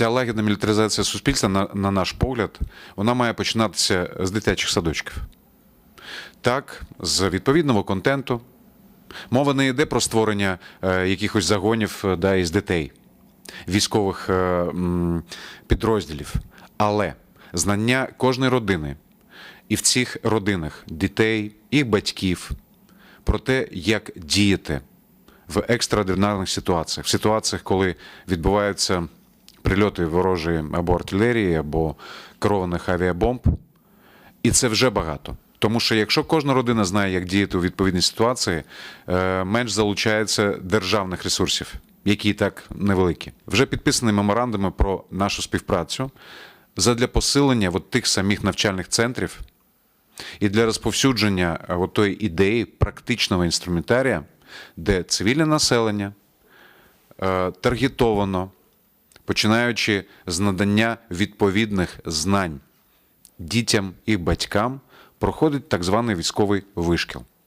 ця лагідна мілітаризація суспільства, на, на наш погляд, вона має починатися з дитячих садочків. Так, з відповідного контенту. Мова не йде про створення е, якихось загонів е, да, із дітей, військових е, м, підрозділів, але знання кожної родини і в цих родинах дітей, їх батьків про те, як діяти в екстраординарних ситуаціях, в ситуаціях, коли відбуваються прильоти ворожої або артилерії, або керованих авіабомб. І це вже багато. Тому що якщо кожна родина знає, як діяти у відповідній ситуації, е, менш залучається державних ресурсів, які і так невеликі. Вже підписані меморандуми про нашу співпрацю задля посилення от тих самих навчальних центрів і для розповсюдження е, от тої ідеї практичного інструментарія, де цивільне населення е, таргетовано, починаючи з надання відповідних знань дітям і батькам, проходить так званий військовий вишкіл.